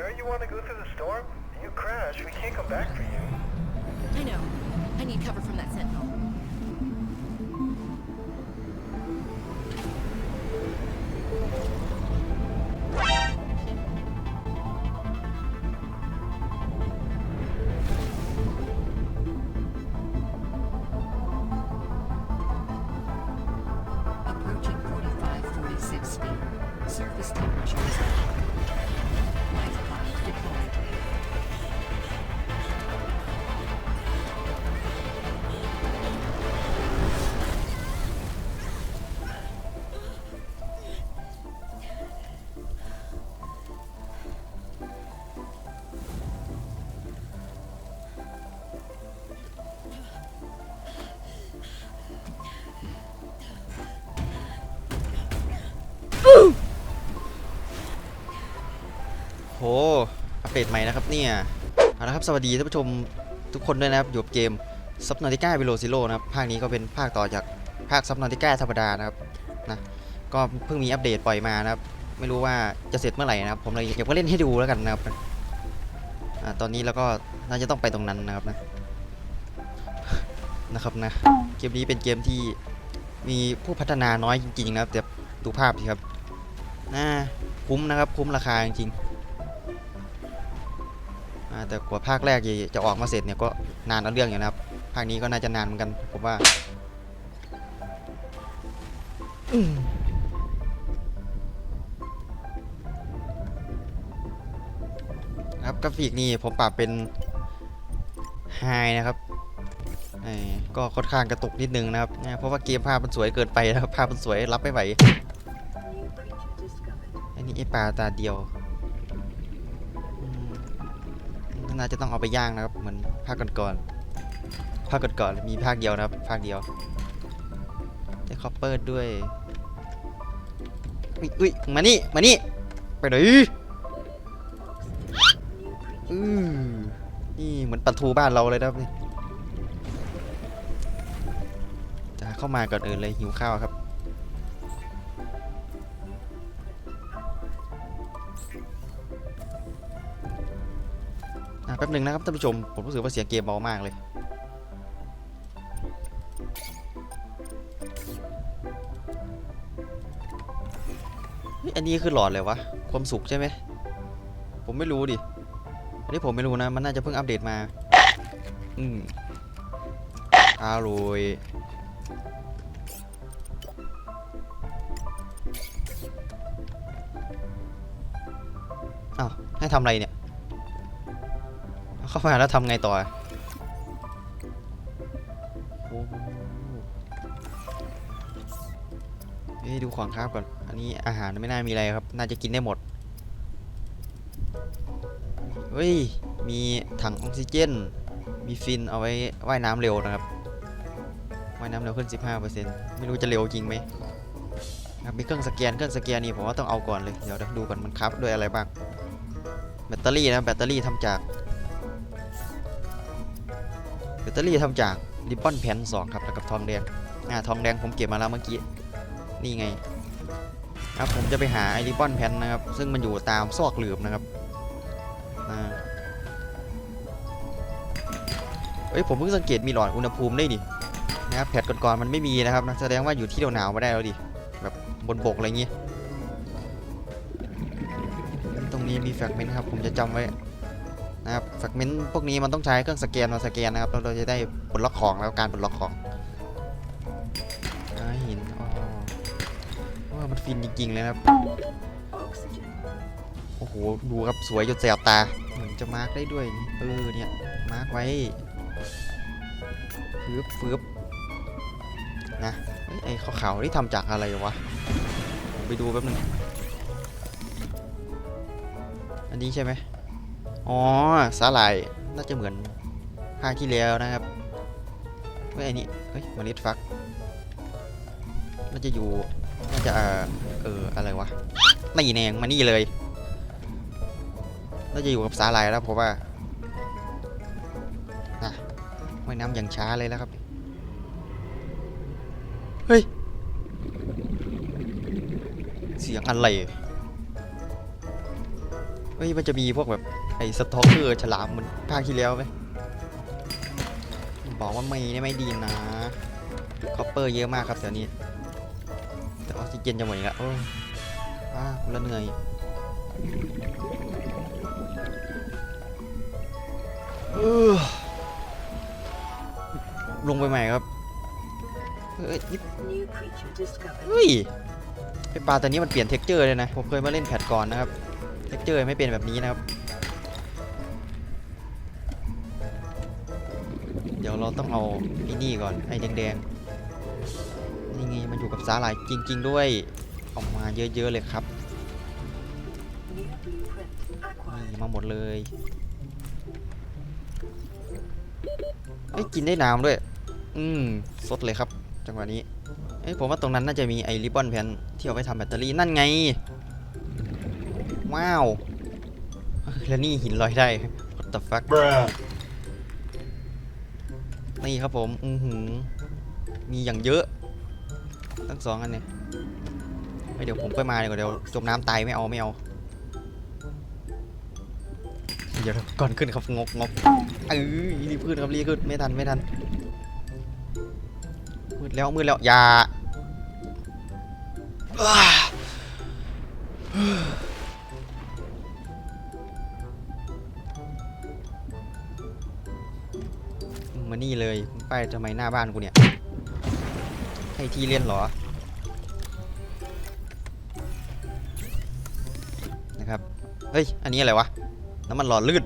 sure you want to go through the storm? You crash, we can't come back for you. I know. I need cover from that sentinel. Approaching 45, 46 speed. Surface temperature โหอัปเดตใหม่นะครับเนี่ยเอาละครับสวัสดีท่านผู้ชมทุกคนด้วยนะครับอยู่กับเกมซับนอติก้าบิโลซิโ o นะครับภาคนี้ก็เป็นภาคต่อจากภาคซับนอติก้าธรรมดานะครับนะก็เพิ่งมีอัปเดตปล่อยมานะครับ ไม่รู้ว่าจะเสร็จเมื่อไหร่นะครับผมเลยเก็บไว้เล่นให้ดูแล้วกันนะครับอ่าตอนนี้เราก็น่าจะต้องไปตรงนั้นนะครับนะนะครับนะเกมนี้เป็นเกมที่มีผู้พัฒนาน้อยจริงๆนะครับแต่ดูภาพสิครับน่าคุ้มนะครับคุ้มราคาจริงๆ แต่กว่าภาคแรกจะจะออกมาเสร็จเนี่ยก็นานเอาเรื่องอยู่นะครับ ภาคนี้ก็น่าจะนานเหมือนกันผมว่าอืมครับกราฟิกนี่ผมปรับเป็นไฮนะครับเอ่อก็ค่อนข้างกระตุกนิดนึงนะครับนะเพราะว่าเกมภาพมันสวยเกินไปนะครับ ภาพมันสวยรับไม่ไหว อันนี้ไอปลาตาเดียว น่าจะต้องเอาไปย่างนะครับ เหมือนภาคก่อนๆภาคก่อนๆมีภาคเดียวนะครับ ภาคเดียวได้คอปเปอร์ด้วย อุ้ยอุ้ยมานี่ มานี่ ไปไหนอือนี่เหมือนปลาทูบ้านเราเลยนะครับนี่จะเข้ามาก่อนอื่นเลยหิวข้าวครับ อะแป๊บหนึ่งนะครับท่านผู้ชม ผมรู้สึกว่าเสียงเกมเบามากเลยอันนี้คือหลอดเลยวะ ความสุขใช่ไหม ผมไม่รู้ดิ อันนี้ผมไม่รู้นะ มันน่าจะเพิ่งอัปเดตมา อืมอร่อยอ้าวให้ทำอะไรเนี่ย เข้ามาแล้วทำไงต่อเฮ้ยดูของครับก่อน อันนี้อาหารไม่น่ามีอะไรครับ น่าจะกินได้หมด เฮ้ย มีถังออกซิเจน มีฟินเอาไว้ว่ายน้ำเร็วนะครับ ว่ายน้ำเร็วขึ้น 15%ไม่รู้จะเร็วจริงไหมครับมีเครื่องสแกน เครื่องสแกนนี่ผมว่าต้องเอาก่อนเลย เดี๋ยวดูก่อนมันครับด้วยอะไรบ้าง แบตเตอรี่นะ แบตเตอรี่ทำจาก แบตเตอรี่ทำจากริบบอนแผ่นสองครับแล้วกับทองแดงอ่าทองแดงผมเก็บมาแล้วเมื่อกี้ นี่ไง ครับผมจะไปหาไอริบบอนแผ่นนะครับ ซึ่งมันอยู่ตามซอกหลืบนะครับเอ้ยผมเพิ่งสังเกตมีหลอดอุณหภูมิได้ดินะครับแพทก่อนๆมันไม่มีนะครับนะแสดงว่าอยู่ที่หนาวๆมาได้แล้วดิแบบบนบกอะไรอย่างงี้ตรงนี้มีแฟกเมนต์ครับผมจะจำไว้ นะครับแฟกเมนต์พวกนี้มันต้องใช้เครื่องสแกนมาสแกนนะครับเราจะได้ปลดล็อกของแล้วการปลดล็อกของหินอ๋อว่ามันฟินจริงๆเลยครับโอ้โหดูครับสวยจนแสบตาเหมือนจะมาร์กได้ด้วยเออเนี่ยมาร์กไว้ฟืบฟืบนะเอ้ยไอ้ขาวๆนี่ทำจากอะไรวะไปดูแป๊บนึงอันนี้ใช่ไหม อ๋อสาหร่ายน่าจะเหมือนภาคที่แล้วนะครับเฮ้ยอันนี้เฮ้ยเมล็ดฟักน่าจะอยู่น่าจะเออเอออะไรวะนี่แนงมานี่เลยน่าจะอยู่กับสาหร่ายแล้วเพราะว่านะว่ายน้ำอย่างช้าเลยแล้วครับ เฮ้ย เสียงอะไร เฮ้ย มันจะมีพวกแบบ ไอ้สตอกเกอร์ฉลามเหมือนภาคที่แล้วไหมบอกว่าไม่ได้ไม่ดีนะคอปเปอร์เยอะมากครับแถวนี้ แต่ออกซิเจนจะหมดอีกแล้วโอ้ยอาคุณละเหนื่อยเออลงไปใหม่ครับเฮ้ยนี่ New creature discovered. เฮ้ยไอปลาตัวนี้มันเปลี่ยนเท็กเจอร์เลยนะ ผมเคยมาเล่นแพทก่อนนะครับ เท็กเจอร์ไม่เป็นแบบนี้นะครับ เราต้องเอาไอ้นี่ก่อนไอ้แดงๆนี่ไงมันอยู่กับสาหร่ายจริง ๆ ด้วยออกมาเยอะๆเลยครับนี่มาหมดเลยเอ้กินได้น้ำด้วย อืมสดเลยครับ จังหวะนี้เอ้ผมว่าตรงนั้นน่าจะมีไอ้ริบบอนแผ่นที่เอาไว้ทำแบตเตอรี่นั่นไง ว้าว แล้วนี่หินลอยได้ what the fuck นี่ครับผม อือหือ มีอย่างเยอะทั้งสองอันเนี่ยเฮ้ยเดี๋ยวผมค่อยมาเดีกว่าเดี๋ยวจมน้ำตายไม่เอาไม่เอา เดี๋ยวก่อนขึ้นครับงกงกเออรีบขึ้นครับรีบขึ้นไม่ทันไม่ทันมืดแล้วมืดแล้วอย่า นี่เลยมึงไปทำไมหน้าบ้านกูเนี่ย ให้ที่เล่นหรอ นะครับ เฮ้ย อันนี้อะไรวะ น้ำมันหล่อลื่น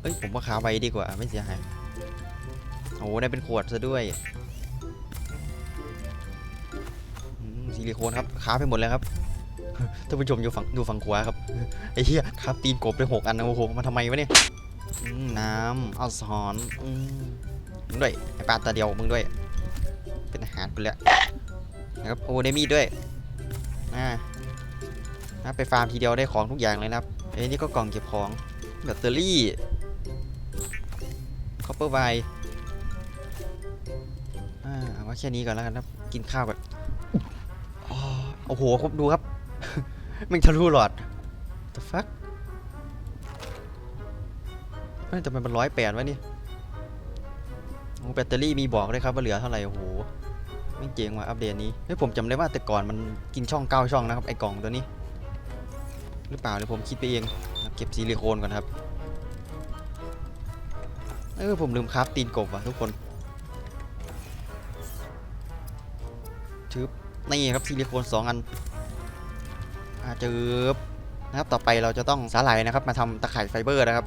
เอ้ย ผมว่าคาไว้ดีกว่า ไม่เสียหาย โอ้โหได้เป็นขวดซะด้วยซิลิโคนครับค้าไปหมดแล้วครับท่านผู้ชมอยู่ฝั่งดูฝั่งขวาครับไอ้เหี้ยครับตีนกบไปหกอันนะโอ้โหมาทำไมวะเนี่ย น้ำเอาสอนอืมมึงด้วยไอปลาตาเดียวมึงด้วย เป็นอาหารไปแล้วนะครับโอ้ได้มีดด้วยอ่านะไปฟาร์มทีเดียวได้ของทุกอย่างเลยนะครับเอ้นี่ก็กล่องเก็บของแบตเตอรี่คอปเปอร์ไวอ่าเอาไว่าแค่นี้ก่อนแล้วกันครับ กินข้าวก่อนโอ้โหครับดูครับม่งทะลุหลอด the fuck เฮ้ยแต่มันเป็นร้อยแปดวะนี่แบตเตอรี่มีบอกเลยครับว่าเหลือเท่าไหร่โอ้โหไม่งเจ๋งว่ะอัปเดตนี้เฮ้ยผมจำได้ว่าแต่ก่อนมันกินช่องเก้าช่องนะครับไอ้กล่องตัวนี้ หรือเปล่าหรือผมคิดไปเองเก็บซิลิโคนก่อนครับเออผมลืมคราฟตีนกบว่ะทุกคนชึบนี่ครับซิลิโคนสองอันอาจืบนะครับต่อไปเราจะต้องสาหร่ายนะครับ มาทำตะข่ายไฟเบอร์นะครับ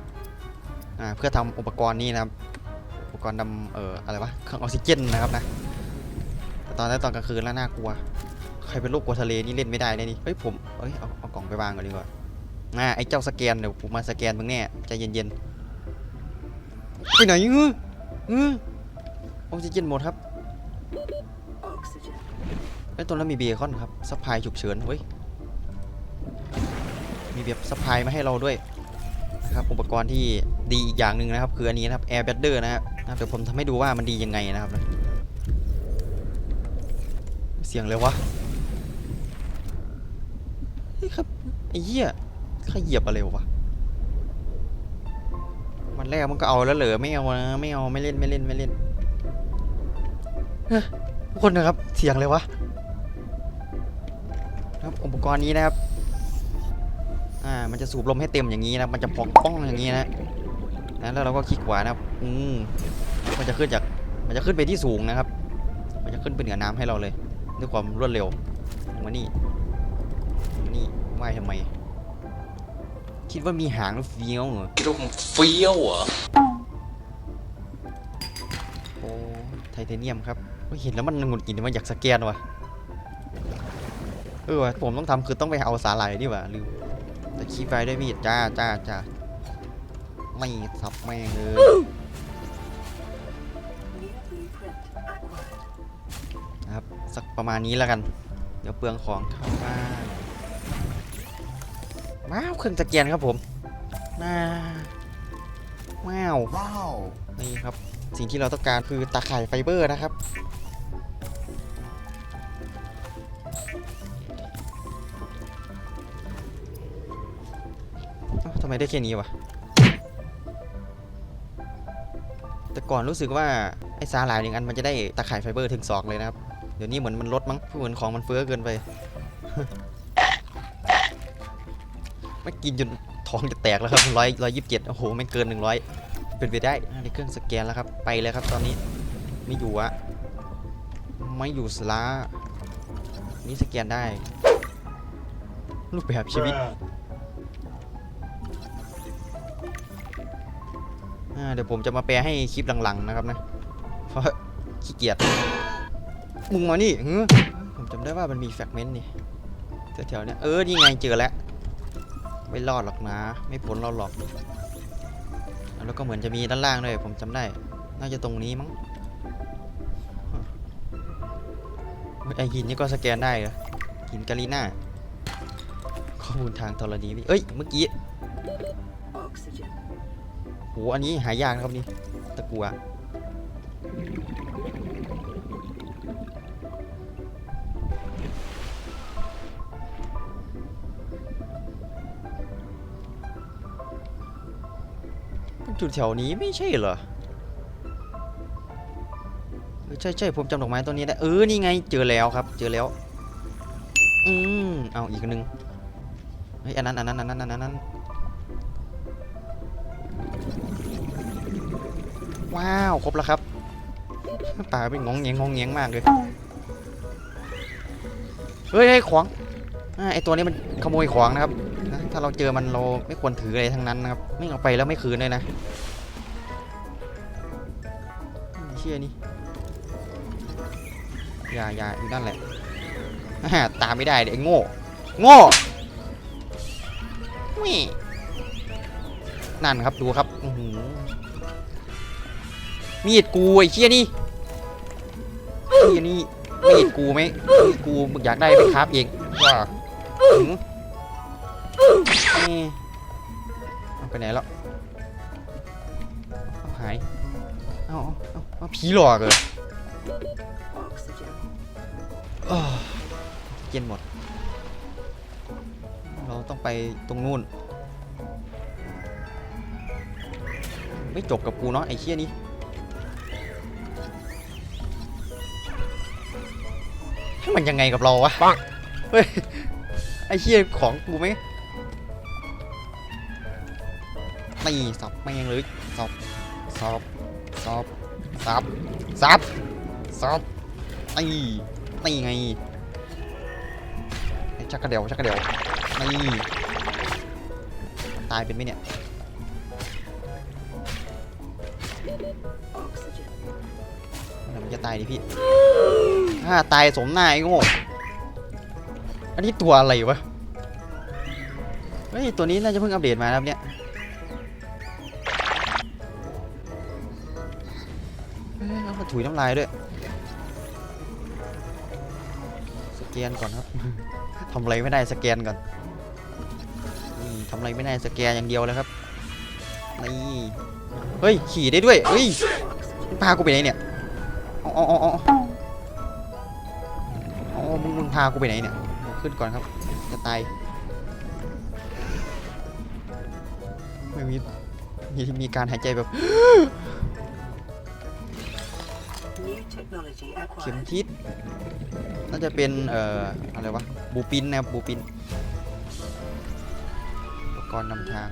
อ่าเพื่อทำอุปกรณ์นี้นะครับอุปกรณ์ดำเอ่ออะไรวะเครื่องออกซิเจนนะครับนะแต่ตอนนี้นตอนกลางคืนแล้วน่ากลัว ใครเป็นโรคกลัวทะเลนี่เล่นไม่ได้แน่นี่เฮ้ยผมเอ้ยเอาเอากล่องไปวางก่อนดีกว่าน่าไอ้เจ้าสแกนเดี๋ยวผมมาสแกนมึงแน่ใจเย็นๆไปไหนเออเออออกซิเจนหมดครับไอ้ตรงนั้นมีเบียคอนครับซัพพลายฉุกเฉินเฮ้ยมีแบบซัพพลายมาให้เราด้วยนะครับอุปกรณ์ที่ ดีอีกอย่างหนึ่งนะครับ คืออันนี้นะครับ Air b a d d e r นะครับนะครับเดี๋ยวผมทำให้ดูว่ามันดียังไงนะครับ เสียงเลยวะเฮ้ยครับไอ้เหี้ยใครเหยียบอะไรวะวันแรกมันก็เอาแล้วเหรอไม่เอานะไม่เอาไม่เล่นไม่เล่นไม่เล่นทุกคนนะครับเสียงเลยวะครับอุปกรณ์นี้นะครับ อ่า มันจะสูบลมให้เต็มอย่างนี้นะ มันจะพองป้องอย่างนี้นะ นะแล้วเราก็คลิกขวานะครับอืมมันจะขึ้นจากมันจะขึ้นไปที่สูงนะครับ มันจะขึ้นไปเหนือน้ำให้เราเลยด้วยความรวดเร็วมานี่มานี่ว่ายทำไม คิดว่ามีหางแล้วเฟี้ยวเหรอคิดว่าผมเฟี้ยวเหรอโอ้ไทเทเนียมครับเฮ้ยเห็นแล้วมันหงุดหงิดมันอยากสแกนว่ะเออว่ะผมต้องทำคือต้องไปเอาสาหร่ายนี่หว่าลืมแต่คีย์ไฟด้วยมีดจ้าจ้าจ้า ไม่สับแม่งเลยนะครับ สักประมาณนี้แล้วกัน เดี๋ยวเปลืองของเข้าบ้านว้าวเครื่องสแกนครับผมน่าว้าวนี่ครับ สิ่งที่เราต้องการคือตาข่ายไฟเบอร์นะครับทำไมได้แค่นี้วะ ก่อนรู้สึกว่าไอ้สาหร่ายหนึ่งอันมันจะได้ตะข่ายไฟเบอร์ถึงสองเลยนะครับ เดี๋ยวนี้เหมือนมันลดมั้งเหมือนของมันเฟ้อเกินไปไม่กินจนท้องจะแตกแล้วครับร้อยร้อยยี่สิบเจ็ดโอ้โหไม่เกินหนึ่งร้อยเป็นไปได้ในเครื่องสแกนแล้วครับ ไปเลยครับตอนนี้ไม่อยู่อะไม่อยู่สลานี่สแกนได้ รูปแบบชีวิต เดี๋ยวผมจะมาแปลให้คลิปหลังๆนะครับนะ เพราะขี้เกียจมึงมานี่หือผมจำได้ว่ามันมีแฟกเมนต์นี่แถวๆนี้เออ นี่ไงเจอแล้ว ไม่รอดหรอกนะ ไม่พ้นเราหรอก แล้วก็เหมือนจะมีด้านล่างด้วย ผมจำได้ น่าจะตรงนี้มั้งไอหินนี่ก็สแกนได้เหรอหินกาลีน่าข้อมูลทางธรณีวิเอ้ย เมื่อกี้ โหอันนี้หายากนะครับนี่ตะกัวจุดแถวนี้ไม่ใช่เหรอใช่ใช่ผมจำดอกไม้ต้นนี้ได้ เออ นี่ไง เจอแล้วครับ เจอแล้ว อืมเอาอีกนหนึ่งเฮ้ยอันนั้นอันนั้นอันนั้นอันนั้น ว้าวครบแล้วครับป่าเป็นงองแงงงองแงงมากเลยเฮ้ยเฮ้ยของอ่าไอตัวนี้มันขโมยของนะครับนะถ้าเราเจอมันเราไม่ควรถืออะไรทั้งนั้นนะครับไม่เอาไปแล้วไม่คืนเลยนะอืมเชี่ยนี่อย่าอย่าอยู่นั่นแหละอ่าตามไม่ได้เด็กไอ้โง่โง่แหม่นั่นครับดูครับอื้อหือ มีดกูไอ้เชี่ยนี่เชี่ยนี่มีดกูไหมมีดกูมึงอยากได้ไปครับเองว่าถึงนี่เอาไปไหนแล้วเอาหายเอาเอาเอาผีหลอกเลยเย็นหมด เราต้องไปตรงนู่น ไม่จบกับกูเนาะไอ้เชี่ยนี่ มันยังไงกับเราวะเฮ้ยไอ้เชี่ยของกูไหมนี่สับแม่งเลยสับสับสับสับสับสับนี่นี่ไงไอ้ชักกระเดียวชักกระเดียวนี่ตายเป็นไหมเนี่ย Oxygen. เดี๋ยวมันจะตายดิพี่ถ้าตายสมหน้าไอ้โง่อันนี้ตัวอะไรวะ เฮ้ย ตัวนี้น่าจะเพิ่งอัปเดตมานะครับเนี่ยเฮ้ยเอามาถุยน้ำลายด้วย สแกนก่อนครับ ทำอะไรไม่ได้สแกนก่อนทำอะไรไม่ได้สแกนอย่างเดียวเลยครับ นี่ เฮ้ย ขี่ได้ด้วย เฮ้ยพากูไปไหนเนี่ย อ๋ออ๋ออ๋อมึงมึงพากูไปไหนเนี่ยขึ้นก่อนครับ จะตาย ไม่มี มีมีการหายใจแบบ เข็มทิศน่าจะเป็น เอ่อ อะไรวะ บูปินนะครับ บูปิน อุปกรณ์นำทาง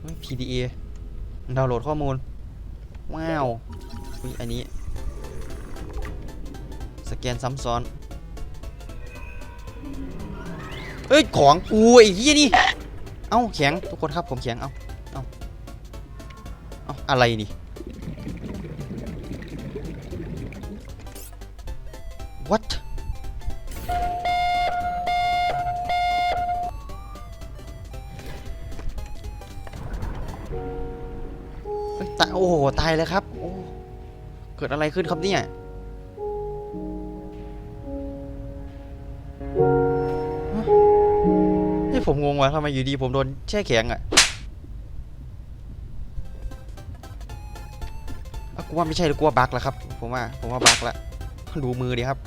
เฮ้ย PDA ดาวน์โหลดข้อมูล ว้าวอุ๊ยอันนี้ สแกนซ้ำซ้อน เฮ้ย ของกูไอ้เหี้ยนี่ เอ้าแข็งทุกคนครับผมแข็ง เอ้า เอ้า เอ้าอะไรนี่ what ตายโอ้โห ตายเลยครับ โอ้ เกิดอะไรขึ้นครับเนี่ย ผมงงว่ะทำไมอยู่ดีผมโดนแช่แข็งอะอะกูว่าไม่ใช่หรือกูว่าบั๊กแล้วครับ ผมว่า ผมว่าบั๊กละดูมือดีครับ